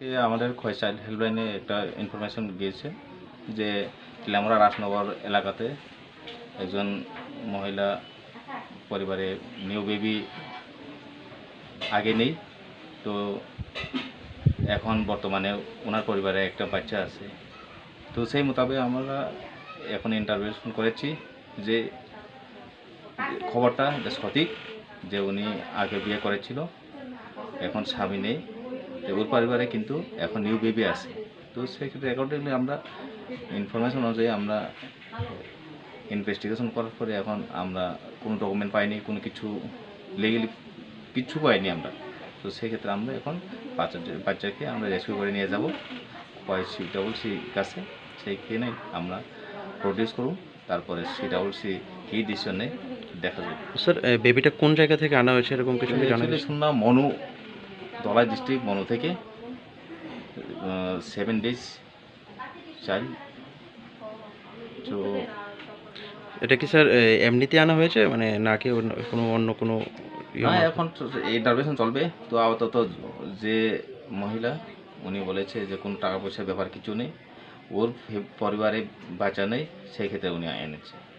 আমাদের খয় চাইল্ড হেল্পলাইনে একটা ইনফরমেশন গিয়েছে যে ক্ল্যামরা রাজনগর এলাকাতে একজন মহিলা পরিবারে নিউ বেবি আগে নেই। তো এখন বর্তমানে ওনার পরিবারে একটা বাচ্চা আছে। তো সেই মোতাবেক আমরা এখন ইন্টারভিউশন করেছি যে খবরটা সঠিক যে উনি আগে বিয়ে করেছিল, এখন স্বামী নেই। ওর পরিবারে কিন্তু এখন নিউ বেবি আছে। তো সেক্ষেত্রে অ্যাকর্ডিংলি আমরা ইনফরমেশন অনুযায়ী আমরা ইনভেস্টিগেশন করার পরে এখন আমরা কোনো ডকুমেন্ট পাইনি কোনো কিছু লিগেলি কিচ্ছু পাইনি আমরা। তো সেক্ষেত্রে আমরা এখন বাচ্চা বাচ্চাকে আমরা রেস্কিউ করে নিয়ে যাব। ওয়াই সি ডবল সি কাছে সেইখানে আমরা প্রডিউস করব। তারপরে সি ডাবল সি কী ডিসিশন নেই দেখা যাবে। স্যার বেবিটা কোন জায়গা থেকে আনা হয়েছে এরকম কিছু জানা শুনলাম মনু। দলাই ডিস্ট্রিক্ট মনু থেকে সেভেন ডেজ চাইল্ড তো এটা কি স্যার এমনিতে আনা হয়েছে? মানে নাকি অন্য- কোনো অন্য কোনো ইয়ে না এখন এখন ইন্টারভেশন চলবে। তো আপাতত যে মহিলা উনি বলেছে যে কোনো টাকা পয়সার ব্যাপার কিছু নেই। ওর পরিবারে বাচ্চা নেই সেই ক্ষেত্রে উনি এনেছে।